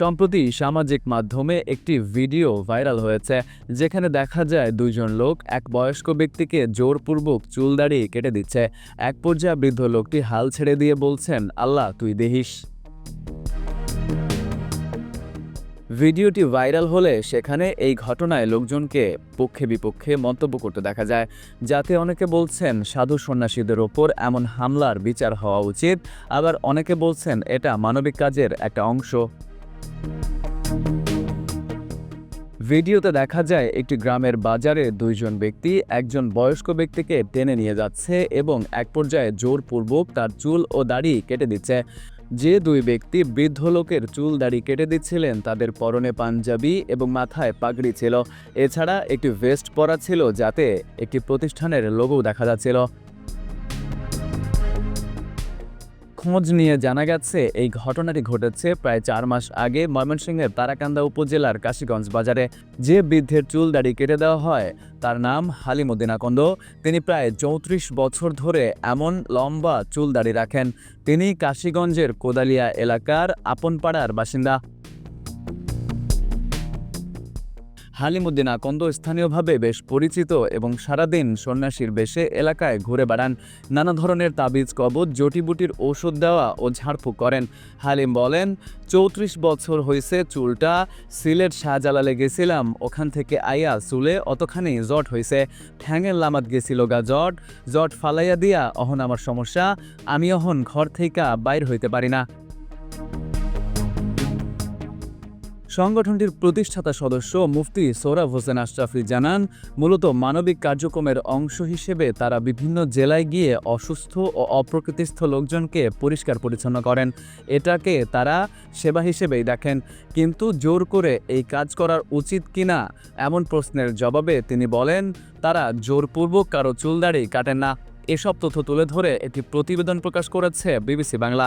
সম্প্রতি সামাজিক মাধ্যমে একটি ভিডিও ভাইরাল হয়েছে, যেখানে দেখা যায় দুইজন লোক এক বয়স্ক ব্যক্তিকে জোরপূর্বক চুল দাড়ি কেটে দিচ্ছে। এক পর্যায়ে বৃদ্ধ লোকটি হাল ছেড়ে দিয়ে বলছেন, আল্লাহ, তুই দেহিস। ভিডিওটি ভাইরাল হলে সেখানে এই ঘটনায় লোকজনকে পক্ষে বিপক্ষে মন্তব্য করতে দেখা যায়, যাতে অনেকে বলছেন, সাধু সন্ন্যাসীদের ওপর এমন হামলার বিচার হওয়া উচিত। আবার অনেকে বলছেন, এটা মানবিক কাজের একটা অংশ। ভিডিওতে দেখা যায় একটি গ্রামের বাজারে দুইজন ব্যক্তি একজন বয়স্ক ব্যক্তিকে টেনে নিয়ে যাচ্ছে এবং এক পর্যায়ে জোরপূর্বক তার চুল ও দাড়ি কেটে দিচ্ছে। যে দুই ব্যক্তি বৃদ্ধ লোকের চুল, দাড়ি কেটে দিচ্ছিলেন তাদের পরনে পাঞ্জাবি এবং মাথায় পাগড়ি ছিল। এছাড়া একটি ভেস্ট পরা ছিল যাতে একটি প্রতিষ্ঠানের লোগো দেখা যাচ্ছিল। খোঁজ নিয়ে জানা গেছে, এই ঘটনাটি ঘটেছে প্রায় চার মাস আগে ময়মনসিংহের তারাকান্দা উপজেলার কাশীগঞ্জ বাজারে। যে বৃদ্ধের চুল দাড়ি কেটে দেওয়া হয়, তার নাম হালিমুদ্দিন আকন্দ। তিনি প্রায় চৌত্রিশ বছর ধরে এমন লম্বা চুল দাড়ি রাখেন। তিনি কাশীগঞ্জের কোদালিয়া এলাকার আপনপাড়ার বাসিন্দা। হালিমুদ্দিন আকন্দ স্থানীয়ভাবে বেশ পরিচিত এবং সারাদিন সন্ন্যাসীর বেশে এলাকায় ঘুরে বেড়ান। নানা ধরনের তাবিজ, কবজ, জটিবুটির ওষুধ দেওয়া ও ঝাড়ফুঁক করেন। হালিম বলেন, চৌত্রিশ বছর হয়েছে চুলটা, সিলেট শাহজালালে গেছিলাম, ওখান থেকে আইয়া চুলে অতখানি জট হয়েছে ঠ্যাঙের লামাত গেছিল গা জট জট ফালাইয়া দিয়া অহন আমার সমস্যা, আমি অহন ঘর থেকে বাইর হইতে পারি না। সংগঠনটির প্রতিষ্ঠাতা সদস্য মুফতি সোহরাব হোসেন আশরাফি জানান, মূলত মানবিক কার্যক্রমের অংশ হিসেবে তারা বিভিন্ন জেলায় গিয়ে অসুস্থ ও অপ্রকৃতিস্থ লোকজনকে পরিষ্কার পরিচ্ছন্ন করেন। এটাকে তারা সেবা হিসেবেই দেখেন। কিন্তু জোর করে এই কাজ করার উচিত কিনা এমন প্রশ্নের জবাবে তিনি বলেন, তারা জোরপূর্বক কারও চুলদাড়ি কাটেন না। এসব তথ্য তুলে ধরে একটি প্রতিবেদন প্রকাশ করেছে BBC Bangla.